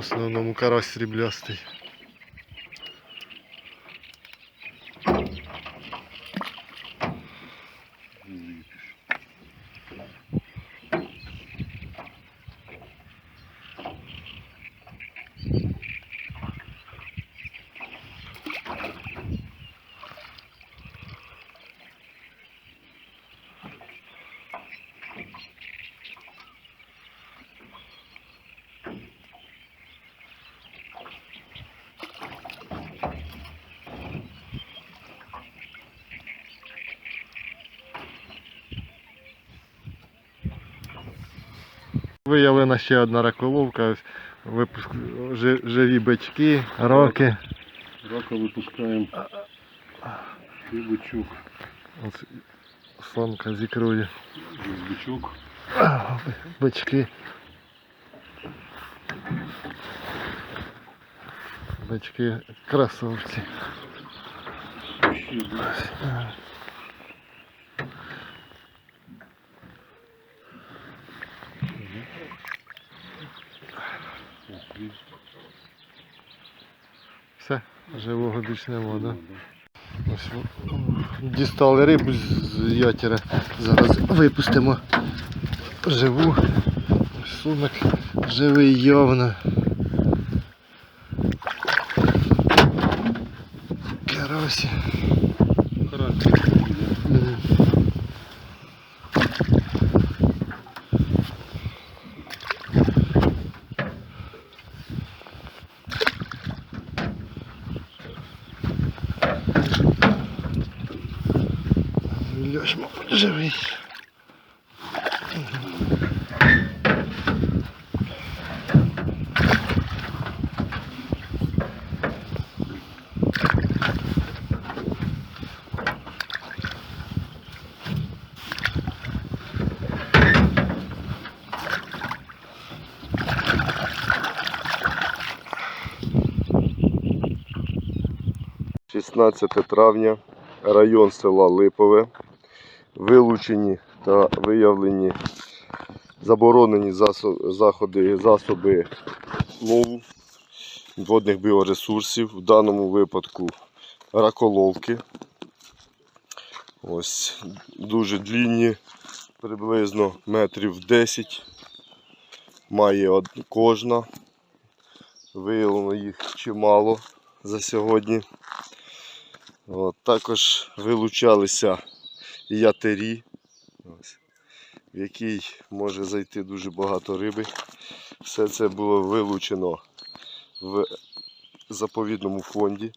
основному карась сріблястий. Виявлена ще одна раколовка, випуск... живі бички, роки. Рака випускаємо. І бичок. Ось Самка з бичок. Бички. Бички красавці. Ще бичок. Ось він. Все, живого більш нема? Да. Ось дістали рибу з ятера. Зараз випустимо живу. Сунок живий явно. Карасі. Характер. Льош, мабуть, живий. – 16 травня, район села Липове. Вилучені та виявлені заборонені заходи, засоби лову водних біоресурсів, в даному випадку раколовки. Ось дуже длінні, приблизно метрів 10. Має кожна. Виявлено їх чимало за сьогодні. От, також вилучалися ятері, ось, в який може зайти дуже багато риби. Все це було вилучено в заповідному фонді.